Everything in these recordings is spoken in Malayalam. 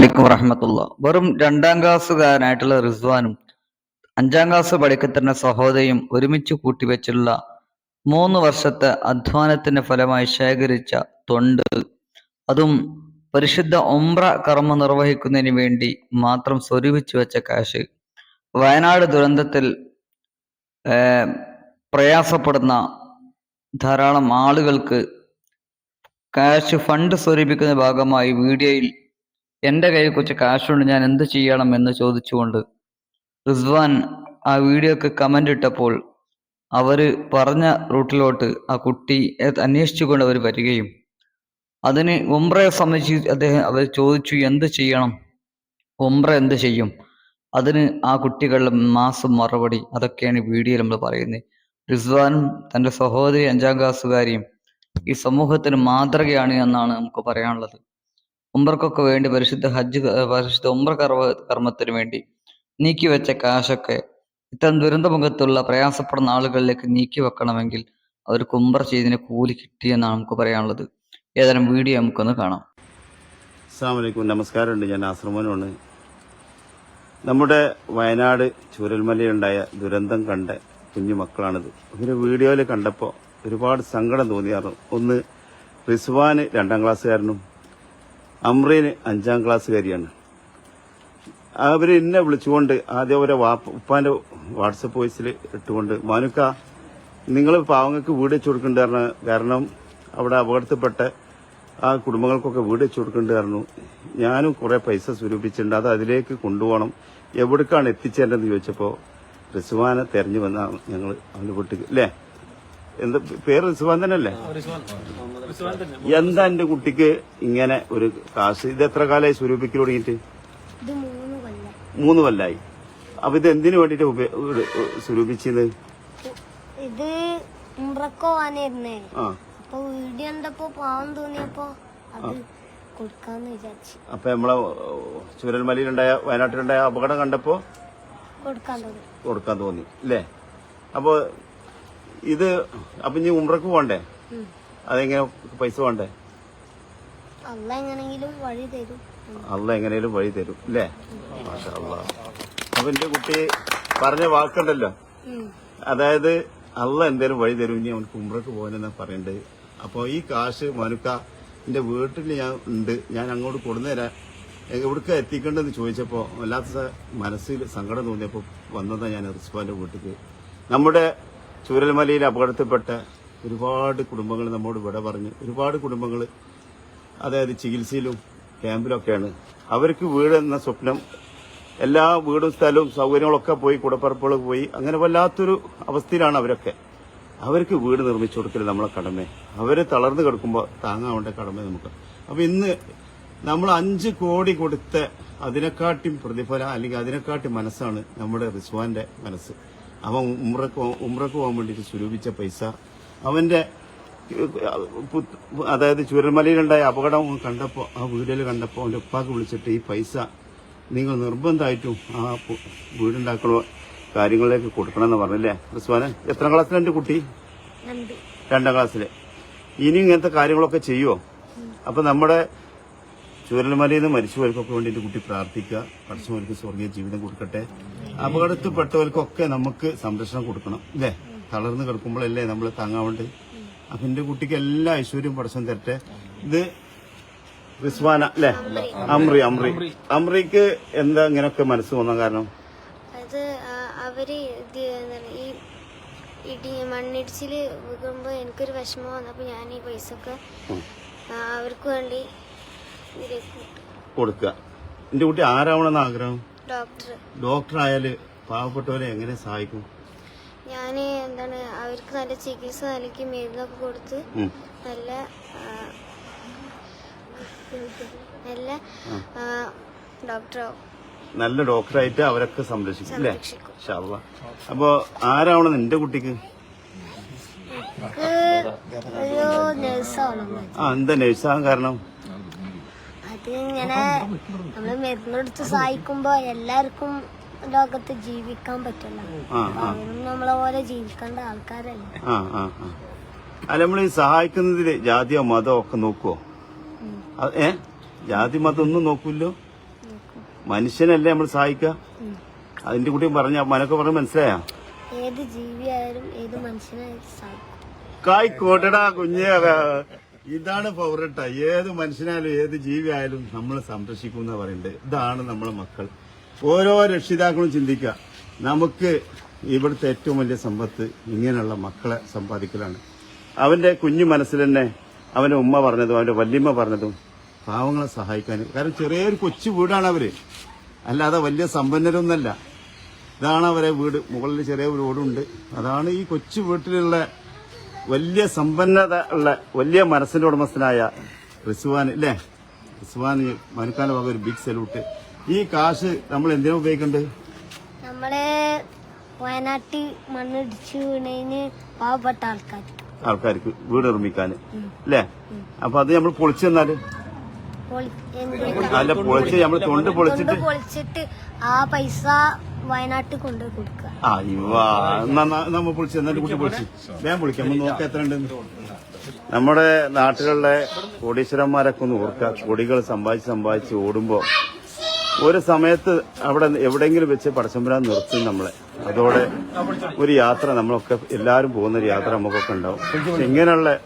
അലൈക്കും വറഹമത്തുള്ള. വെറും രണ്ടാം ക്ലാസ്സുകാരനായിട്ടുള്ള റിസ്വാനും അഞ്ചാം ക്ലാസ് പഠിക്കത്തിന്റെ സഹോദരിയും ഒരുമിച്ച് കൂട്ടിവെച്ചുള്ള മൂന്ന് വർഷത്തെ അധ്വാനത്തിന്റെ ഫലമായി ശേഖരിച്ച തൊണ്ട്. അതും പരിശുദ്ധ ഒമ്ര കർമ്മം നിർവഹിക്കുന്നതിന് വേണ്ടി മാത്രം സ്വരൂപിച്ചു വെച്ച കാശ്. വയനാട് ദുരന്തത്തിൽ പ്രയാസപ്പെടുന്ന ധാരാളം ആളുകൾക്ക് കാശ് ഫണ്ട് സ്വരൂപിക്കുന്ന ഭാഗമായി വീഡിയോയിൽ എന്റെ കയ്യിൽ കുറച്ച് കാശുണ്ട് ഞാൻ എന്ത് ചെയ്യണം എന്ന് ചോദിച്ചുകൊണ്ട് റിസ്വാൻ ആ വീഡിയോക്ക് കമന്റ് ഇട്ടപ്പോൾ അവർ പറഞ്ഞ റൂട്ടിലോട്ട് ആ കുട്ടി അന്വേഷിച്ചുകൊണ്ട് അവർ വരികയും അതിന് ഒമ്പ്രയെ സംബന്ധിച്ച് അദ്ദേഹം അവർ ചോദിച്ചു എന്ത് ചെയ്യണം? ഒമ്പ്ര എന്ത് ചെയ്യും? അതിന് ആ കുട്ടികളുടെ മാസം മറുപടി അതൊക്കെയാണ് വീഡിയോയിൽ നമ്മൾ പറയുന്നത്. റിസ്വാനും തന്റെ സഹോദരി അഞ്ചാം ക്ലാസ്സുകാരിയും ഈ സമൂഹത്തിന് മാതൃകയാണ് എന്നാണ് നമുക്ക് പറയാനുള്ളത്. ഉംറക്കൊക്കെ വേണ്ടി പരിശുദ്ധ ഹജ്ജ് പരിശുദ്ധ ഉംറ കർവ കർമ്മത്തിന് വേണ്ടി നീക്കി വെച്ച കാശൊക്കെ ഇത്തരം ദുരന്തമുഖത്തുള്ള പ്രയാസപ്പെടുന്ന ആളുകളിലേക്ക് നീക്കി വെക്കണമെങ്കിൽ അവർക്ക് ഉംറ ചെയ്തതിന് കൂലി കിട്ടിയെന്നാണ് നമുക്ക് പറയാനുള്ളത്. ഏതാനും വീഡിയോ നമുക്കൊന്ന് കാണാം. അസ്സാമലൈക്കും നമസ്കാരമുണ്ട്. ഞാൻ ആശ്രമനുമാണ് നമ്മുടെ വയനാട് ചൂരൽമലയുണ്ടായ ദുരന്തം കണ്ട കുഞ്ഞു മക്കളാണിത്. ഒരു വീഡിയോയിൽ കണ്ടപ്പോൾ ഒരുപാട് സങ്കടം തോന്നിയായിരുന്നു. ഒന്ന് റിസ്വാന് രണ്ടാം ക്ലാസ്സുകാരനും അമ്രീന് അഞ്ചാം ക്ലാസ്സുകാരിയാണ്. അവർ എന്നെ വിളിച്ചുകൊണ്ട് ആദ്യം അവരെ വാപ്പ ഉപ്പാന്റെ വാട്സപ്പ് വോയിസിൽ ഇട്ടുകൊണ്ട് മാനുക്ക നിങ്ങൾ പാവങ്ങൾക്ക് വീട് വെച്ച് കൊടുക്കേണ്ടതാണ് കാരണം അവിടെ അപകടത്തിൽപ്പെട്ട ആ കുടുംബങ്ങൾക്കൊക്കെ വീട് വെച്ച് കൊടുക്കേണ്ടതായിരുന്നു ഞാനും കുറെ പൈസ സ്വരൂപിച്ചിട്ടുണ്ട്. അത് അതിലേക്ക് കൊണ്ടുപോകണം. എവിടേക്കാണ് എത്തിച്ചേരേണ്ടതെന്ന് ചോദിച്ചപ്പോൾ റിസ്വാനെ തെരഞ്ഞു വന്ന ഞങ്ങൾ അവന് വീട്ടിൽ അല്ലേ എന്താ പേര് റിസ്വാൻ തന്നെ അല്ലേ എന്താ എന്റെ കുട്ടിക്ക് ഇങ്ങനെ ഒരു കാശ്? ഇത് എത്ര കാലമായി സ്വരൂപിക്കൽ തുടങ്ങിയിട്ട്? മൂന്ന് കൊല്ലം. മൂന്ന് കൊല്ലായി. അപ്പൊ ഇത് എന്തിനു വേണ്ടിട്ട് സ്വരൂപിച്ചത് ഇത് അപ്പൊ വീഡിയോ കണ്ടപ്പോ പാവം തോന്നിയപ്പോ അത് കൊടുക്കാന്ന് വിചാരിച്ചു. അപ്പൊ നമ്മളെ ചുരൽമലയിലുണ്ടായ വയനാട്ടിലുണ്ടായ അപകടം കണ്ടപ്പോ കൊടുക്കാൻ തോന്നി. അല്ലേ അപ്പൊ ഇത് അപ്പൊ ഇനി ഉംറക്ക് പോണ്ടേ. അതെങ്ങനെ പൈസ വേണ്ടേ അല്ല എങ്ങനെങ്കിലും വഴി തരും. അല്ല എങ്ങനെയും വഴി തരും അല്ലേ. അപ്പൊ എന്റെ കുട്ടി പറഞ്ഞ വാക്കുണ്ടല്ലോ. അതായത് അല്ല എന്തേലും വഴി തരും ഇനി അവനക്ക് ഉമ്രക്ക് പോകാനെന്നാ പറയണ്ടത് അപ്പൊ ഈ കാശ് മനുക്ക എന്റെ വീട്ടിൽ ഞാൻ ഉണ്ട് ഞാൻ അങ്ങോട്ട് കൊടുന്നുതരാം എവിടേക്ക് എത്തിക്കേണ്ടതെന്ന് ചോദിച്ചപ്പോ വല്ലാത്ത മനസ്സിൽ സങ്കടം തോന്നിയപ്പോ വന്നതാ ഞാൻ റിസ്വാന്റെ വീട്ടിൽ നമ്മുടെ ചൂരൽമലയിൽ അപകടത്തിൽപ്പെട്ട ഒരുപാട് കുടുംബങ്ങൾ നമ്മോട് വിട പറഞ്ഞു. ഒരുപാട് കുടുംബങ്ങൾ അതായത് ചികിത്സയിലും ക്യാമ്പിലൊക്കെയാണ്. അവർക്ക് വീട് എന്ന സ്വപ്നം എല്ലാ വീടും സ്ഥലവും സൗകര്യങ്ങളൊക്കെ പോയി കുടപ്പറപ്പുകൾ പോയി അങ്ങനെ വല്ലാത്തൊരു അവസ്ഥയിലാണ് അവരൊക്കെ. അവർക്ക് വീട് നിർമ്മിച്ചു കൊടുക്കൽ നമ്മളെ കടമ. അവരെ തളർന്നു കിടക്കുമ്പോൾ താങ്ങാവേണ്ട കടമ നമുക്ക്. അപ്പോൾ ഇന്ന് നമ്മൾ അഞ്ച് കോടി കൊടുത്ത അതിനെക്കാട്ടിയും പ്രതിഫലം അല്ലെങ്കിൽ അതിനെക്കാട്ടി മനസ്സാണ് നമ്മുടെ റിസ്വാന്റെ മനസ്സ്. അവൻ ഉമ്രക്ക് ഉമ്രക്ക് പോകാൻ വേണ്ടിയിട്ട് സ്വരൂപിച്ച പൈസ. അവന്റെ അതായത് ചുരൽമലയിലുണ്ടായ അപകടം കണ്ടപ്പോൾ ആ വീഡിയോയിൽ കണ്ടപ്പോൾ അവന്റെ ഉപ്പാക്ക് വിളിച്ചിട്ട് ഈ പൈസ നിങ്ങൾ നിർബന്ധമായിട്ടും ആ വീടുണ്ടാക്കണ കാര്യങ്ങളിലേക്ക് കൊടുക്കണമെന്ന് പറഞ്ഞല്ലേ? റിസ്വാനെ എത്ര ക്ലാസ്സിലാണ് എന്റെ കുട്ടി? രണ്ടാം. ക്ലാസ്സിൽ. ഇനി ഇങ്ങനത്തെ കാര്യങ്ങളൊക്കെ ചെയ്യുമോ അപ്പൊ നമ്മുടെ ചൂരൽമലയിൽ നിന്ന് മരിച്ചുപോയവർക്കൊക്കെ വേണ്ടിയിട്ട് കുട്ടി പ്രാർത്ഥിക്കുക. പഠിച്ചവർക്ക് സ്വർഗീയ ജീവിതം കൊടുക്കട്ടെ. അപകടത്തിൽപ്പെട്ടവർക്കൊക്കെ നമുക്ക് സംരക്ഷണം കൊടുക്കണം അല്ലേ തളർന്ന് കിടക്കുമ്പോഴല്ലേ നമ്മൾ താങ്ങാൻ വേണ്ടി അപ്പൊ എന്റെ കുട്ടിക്ക് എല്ലാ ഐശ്വര്യവും പടച്ചം തരട്ടെ. ഇത് റിസ്വാന അല്ലേ? അമ്രി അമ്രി. അമ്രിക്ക് എന്താ ഇങ്ങനെയൊക്കെ മനസ്സ് തോന്നാൻ കാരണം? അത് അവർ ഈ ഇടി മണ്ണിടിച്ചിൽ വീകുമ്പോ എനിക്കൊരു വിഷമം വന്നപ്പോ ഞാൻ ഈ പൈസ ഒക്കെ അവർക്ക് വേണ്ടി കൊടുക്കുക. എന്റെ കുട്ടി ആരാവണമെന്ന് ആഗ്രഹം? ഡോക്ടർ. ഡോക്ടർ ആയാൽ പാവപ്പെട്ടവരെ എങ്ങനെ സഹായിക്കും? ഞാൻ എന്താണ് അവർക്ക് നല്ല ചികിത്സ നൽകി മരുന്നൊക്കെ കൊടുത്ത് നല്ല നല്ല ഡോക്ടറാവും. നല്ല ഡോക്ടറായിട്ട് അവരൊക്കെ സംരക്ഷിക്കും അല്ലേ. അപ്പൊ ആരാവണം നിന്റെ കുട്ടിക്ക്? ആ എന്താ നഴ്സാകാൻ കാരണം? ഇങ്ങനെ നമ്മൾ മരുന്നെടുത്ത് സഹായിക്കുമ്പോ എല്ലാവർക്കും ലോകത്ത് ജീവിക്കാൻ പറ്റില്ല. അവരും നമ്മളെ പോലെ ജീവിക്കേണ്ട ആൾക്കാരല്ലേ. അല്ല നമ്മൾ ഈ സഹായിക്കുന്നതിൽ ജാതിയോ മതമോ ഒക്കെ നോക്കുവോ. ഏ? ജാതി മതം ഒന്നും നോക്കൂല്ലോ? മനുഷ്യനല്ലേ നമ്മൾ സഹായിക്കുക അതിന്റെ കുട്ടി പറഞ്ഞ മനൊക്കെ പറഞ്ഞ് മനസ്സിലായ? ഏത് ജീവിയായാലും ഏത് മനുഷ്യനായാലും സഹായിക്കും. കായിക്കോട്ടടാ കുഞ്ഞെ ഇതാണ് പൗരട്ട ഏത് മനുഷ്യനായാലും ഏത് ജീവിയായാലും നമ്മൾ സംരക്ഷിക്കും എന്ന് പറയുന്നത്. ഇതാണ് നമ്മളെ മക്കൾ. ഓരോ രക്ഷിതാക്കളും ചിന്തിക്കുക. നമുക്ക് ഇവിടുത്തെ ഏറ്റവും വലിയ സമ്പത്ത് ഇങ്ങനെയുള്ള മക്കളെ സമ്പാദിക്കലാണ്. അവന്റെ കുഞ്ഞു മനസ്സിൽ തന്നെ അവന്റെ ഉമ്മ പറഞ്ഞതും അവന്റെ വല്യമ്മ പറഞ്ഞതും പാവങ്ങളെ സഹായിക്കാൻ. കാരണം ചെറിയൊരു കൊച്ചു വീടാണ് അവർ. അല്ലാതെ വലിയ സമ്പന്നരൊന്നല്ല ഇതാണ് അവരെ വീട്. മുകളിൽ ചെറിയ ഒരു ഓടുണ്ട്. അതാണ് ഈ കൊച്ചു വീട്ടിലുള്ള വലിയ സമ്പന്നത ഉള്ള വലിയ മനസ്സിന്റെ ഉടമസ്ഥനായ റിസ്വാൻ ഇല്ലേ? റിസ്വാൻ മനുക്കാന്റെ ഭാഗം ഒരു ബിഗ് സല്യൂട്ട് ഈ കാശ് നമ്മൾ എന്തിനാ ഉപയോഗിക്കണ്ട്? നമ്മളെ വയനാട്ടിൽ മണ്ണിടിച്ചു വീണതിന് പാവപ്പെട്ട ആൾക്കാർ ആൾക്കാർക്ക് വീട് നിർമ്മിക്കാൻ അല്ലേ അപ്പൊ അത് നമ്മൾ പൊളിച്ചു തന്നാൽ? അല്ല പൊളിച്ച് നമ്മൾ തൊണ്ട് പൊളിച്ചിട്ട് പൊളിച്ചിട്ട് ആ പൈസ വയനാട്ടിൽ കൊണ്ടുപോയി കൊടുക്കുക. ആ ഇവാ എന്നാ ന- നമ്മ പൊളിച്ച് എന്നിട്ട് കുട്ടി പൊളിച്ച്. വേഗം പൊളിക്കാം നമ്മൾ നോക്കാം എത്ര ഉണ്ടെന്ന് നമ്മുടെ നാട്ടിലുള്ള കോടീശ്വരന്മാരൊക്കെ ഒന്ന് ഓർക്കുക. കൊടികൾ സമ്പാദിച്ച് സമ്പാദിച്ച് ഓടുമ്പോ ഒരു സമയത്ത് അവിടെ എവിടെങ്കിലും വെച്ച് പടച്ചമ്പരാൻ നിർത്തും നമ്മളെ. അതോടെ ഒരു യാത്ര നമ്മളൊക്കെ എല്ലാരും പോകുന്ന ഒരു യാത്ര നമുക്കൊക്കെ ഉണ്ടാവും. ഇങ്ങനെയുള്ള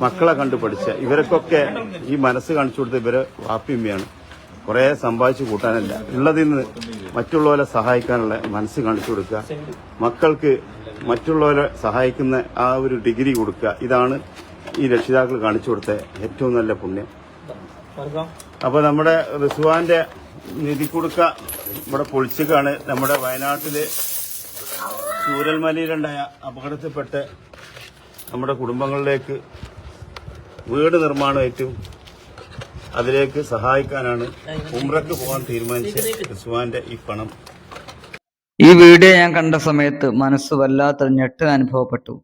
മക്കളെ കണ്ടു പഠിച്ച ഇവർക്കൊക്കെ ഈ മനസ്സ് കാണിച്ചു കൊടുത്ത ഇവരെ വാപ്പിയമ്മയാണ് കുറെ സമ്പാദിച്ചു കൂട്ടാനല്ല. ഉള്ളതിൽ നിന്ന് മറ്റുള്ളവരെ സഹായിക്കാനുള്ള മനസ്സ് കാണിച്ചു കൊടുക്കുക. മക്കൾക്ക് മറ്റുള്ളവരെ സഹായിക്കുന്ന ആ ഒരു ഡിഗ്രി കൊടുക്കുക. ഇതാണ് ഈ രക്ഷിതാക്കൾ കാണിച്ചു കൊടുത്ത ഏറ്റവും നല്ല പുണ്യം. അപ്പൊ നമ്മുടെ റിസ്വാന്റെ കൊടുക്ക. ഇവിടെ പൊളിച്ചുകാണ് നമ്മുടെ വയനാട്ടിൽ ചൂരൽമലയിലുണ്ടായ അപകടത്തിൽപ്പെട്ട് നമ്മുടെ കുടുംബങ്ങളിലേക്ക് വീട് നിർമ്മാണമേറ്റും അതിലേക്ക് സഹായിക്കാനാണ് ഉംറക്ക് പോകാൻ തീരുമാനിച്ച റിസ്വാന്റെ ഈ പണം. ഈ വീഡിയോ ഞാൻ കണ്ട സമയത്ത് മനസ്സ് വല്ലാത്തൊരു ഞെട്ട് അനുഭവപ്പെട്ടു.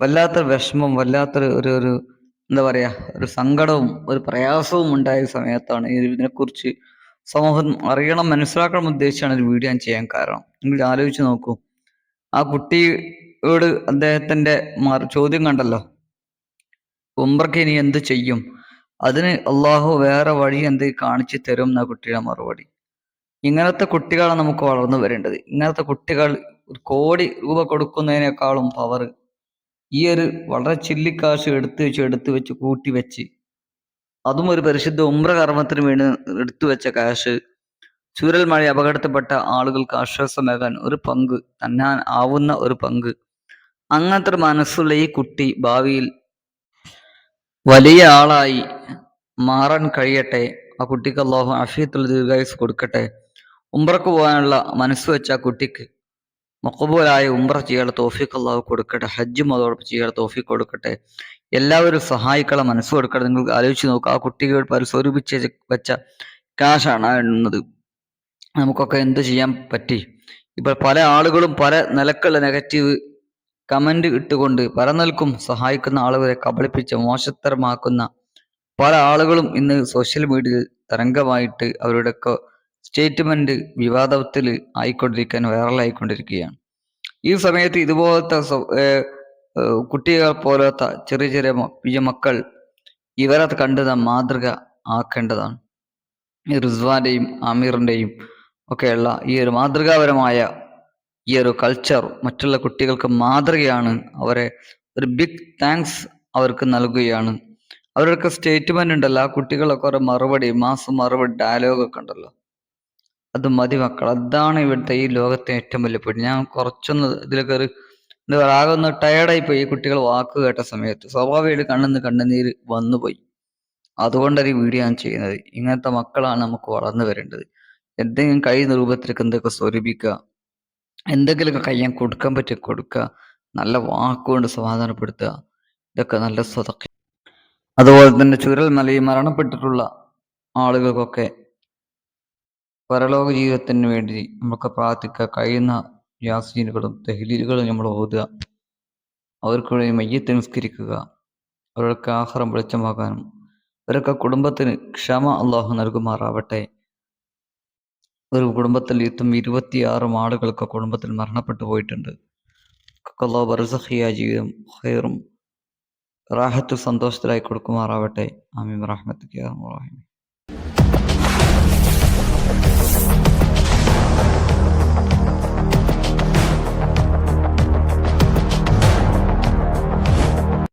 വല്ലാത്തൊരു വിഷമം വല്ലാത്തൊരു ഒരു ഒരു എന്താ പറയാ ഒരു സങ്കടവും ഒരു പ്രയാസവും ഉണ്ടായ സമയത്താണ് ഇതിനെക്കുറിച്ച് സമൂഹം അറിയണം മനസ്സിലാക്കണം ഉദ്ദേശിച്ചാണ് ഒരു വീഡിയോ ഞാൻ ചെയ്യാൻ കാരണം. നിങ്ങൾ ആലോചിച്ച് നോക്കൂ. ആ കുട്ടിയോട് അദ്ദേഹത്തിന്റെ ചോദ്യം കണ്ടല്ലോ. ഉംറക്ക് ഇനി എന്ത് ചെയ്യും? അതിന് അള്ളാഹു വേറെ വഴി എന്ത് കാണിച്ചു തരും എന്ന കുട്ടിയുടെ മറുപടി. ഇങ്ങനത്തെ കുട്ടികളാണ് നമുക്ക് വളർന്നു വരേണ്ടത്. ഇങ്ങനത്തെ കുട്ടികൾ ഒരു കോടി രൂപ കൊടുക്കുന്നതിനേക്കാളും പവർ ഈ ഒരു വളരെ ചില്ലിക്കാശ് എടുത്തു വെച്ച് എടുത്തു വെച്ച് കൂട്ടി വെച്ച് അതും ഒരു പരിശുദ്ധ ഉമ്ര കർമ്മത്തിന് വേണ്ടി എടുത്തു വെച്ച കാശ് ചൂരൽമഴ അപകടത്തിൽപ്പെട്ട ആളുകൾക്ക് ആശ്വാസമേകാൻ ഒരു പങ്ക് തന്നാൻ ആവുന്ന ഒരു പങ്ക് അങ്ങനത്തെ മനസ്സുള്ള ഈ കുട്ടി ഭാവിയിൽ വലിയ ആളായി മാറാൻ കഴിയട്ടെ. ആ കുട്ടിക്ക് അള്ളാഹു അഫീത്തുൽ ദീർഘായുസ് കൊടുക്കട്ടെ. ഉംറക്ക് പോകാനുള്ള മനസ്സ് വെച്ച ആ കുട്ടിക്ക് മക്കബൂലായ ഉംറ ചെയ്യാനുള്ള തോഫിക്ക് അള്ളാഹു കൊടുക്കട്ടെ. ഹജ്ജും അതോടൊപ്പം ചെയ്യാനുള്ള തോഫിക്ക് കൊടുക്കട്ടെ. എല്ലാവരും സഹായിക്കളെ മനസ്സ് കൊടുക്കട്ടെ. നിങ്ങൾക്ക് ആലോചിച്ച് നോക്കുക ആ കുട്ടികൾ പരിസ്വരൂപിച്ച് വെച്ച കാശാണ് ആ എണ്ണുന്നത്. നമുക്കൊക്കെ എന്ത് ചെയ്യാൻ പറ്റി? ഇപ്പോൾ പല ആളുകളും പല നിലക്കുള്ള നെഗറ്റീവ് കമന്റ് ഇട്ടുകൊണ്ട് പല നിൽക്കും സഹായിക്കുന്ന ആളുകളെ കബളിപ്പിച്ച് മോശത്തരമാക്കുന്ന പല ആളുകളും ഇന്ന് സോഷ്യൽ മീഡിയയിൽ തരംഗമായിട്ട് അവരുടെ സ്റ്റേറ്റ്മെന്റ് വിവാദത്തിൽ ആയിക്കൊണ്ടിരിക്കാൻ വൈറലായിക്കൊണ്ടിരിക്കുകയാണ് ഈ സമയത്ത് ഇതുപോലത്തെ കുട്ടികൾ പോലത്തെ ചെറിയ ചെറിയ മക്കൾ ഇവരെ കണ്ടത് മാതൃക ആക്കേണ്ടതാണ്. റിസ്വാന്റെയും ആമീറിന്റെയും ഒക്കെയുള്ള ഈ ഒരു മാതൃകാപരമായ ഈ ഒരു കൾച്ചർ മറ്റുള്ള കുട്ടികൾക്ക് മാതൃകയാണ്. അവരെ ഒരു ബിഗ് താങ്ക്സ് അവർക്ക് നൽകുകയാണ്. അവരുടെ സ്റ്റേറ്റ്മെന്റ് ഉണ്ടല്ലോ ആ കുട്ടികളൊക്കെ ഒരു മറുപടി മാസം മറുപടി ഡയലോഗ് ഒക്കെ ഉണ്ടല്ലോ. അത് മതി മക്കൾ അതാണ് ഇവിടുത്തെ ഈ ലോകത്തെ ഏറ്റവും വലിയ പേടി. ഞാൻ കുറച്ചൊന്ന് ഇതിലൊക്കെ ഒരു എന്താ പറയുക ആകെ ഒന്ന് ടയർഡായി പോയി. കുട്ടികൾ വാക്ക് കേട്ട സമയത്ത് സ്വാഭാവികമായിട്ട് കണ്ണിന്ന് കണ്ണുനീര് വന്നുപോയി. അതുകൊണ്ടൊരു വീഡിയോ ഞാൻ ചെയ്യുന്നത്. ഇങ്ങനത്തെ മക്കളാണ് നമുക്ക് വളർന്നു വരേണ്ടത്. എന്തെങ്കിലും കഴിയുന്ന രൂപത്തിലേക്ക് എന്തൊക്കെ സ്വരൂപിക്കുക എന്തെങ്കിലുമൊക്കെ കയ്യാൻ കൊടുക്കാൻ പറ്റിയ കൊടുക്കുക. നല്ല വാക്കുകൊണ്ട് സമാധാനപ്പെടുത്തുക. ഇതൊക്കെ നല്ല സ്വതക്ക അതുപോലെ തന്നെ ചുരൽ ചുരൽമലയിൽ മരണപ്പെട്ടിട്ടുള്ള ആളുകൾക്കൊക്കെ പരലോക ജീവിതത്തിന് വേണ്ടി നമുക്ക് പ്രാർത്ഥിക്കുക കഴിയുന്ന യാസീനുകളും തെഹ്ലീലുകളും നമ്മൾ ഓതുക. അവർക്ക് വേണ്ടി മയ്യത്ത് നിസ്കരിക്കുക. അവർക്ക് ആഹാരം വെളിച്ചമാകാനും അവരൊക്കെ കുടുംബത്തിന് ക്ഷമ അള്ളാഹു നൽകുമാറാവട്ടെ. ഒരു കുടുംബത്തിൽ ഇത്തും ഇരുപത്തിയാറ് ആളുകൾക്ക് കുടുംബത്തിൽ മരണപ്പെട്ടു പോയിട്ടുണ്ട്. അള്ളാഹു ബർസഹിയ ജീവിതം ഹൈറും റാഹത്തു സന്തോഷത്തിലായി കൊടുക്കുമാറാവട്ടെ. ആമീൻ. റഹ്മത്ത്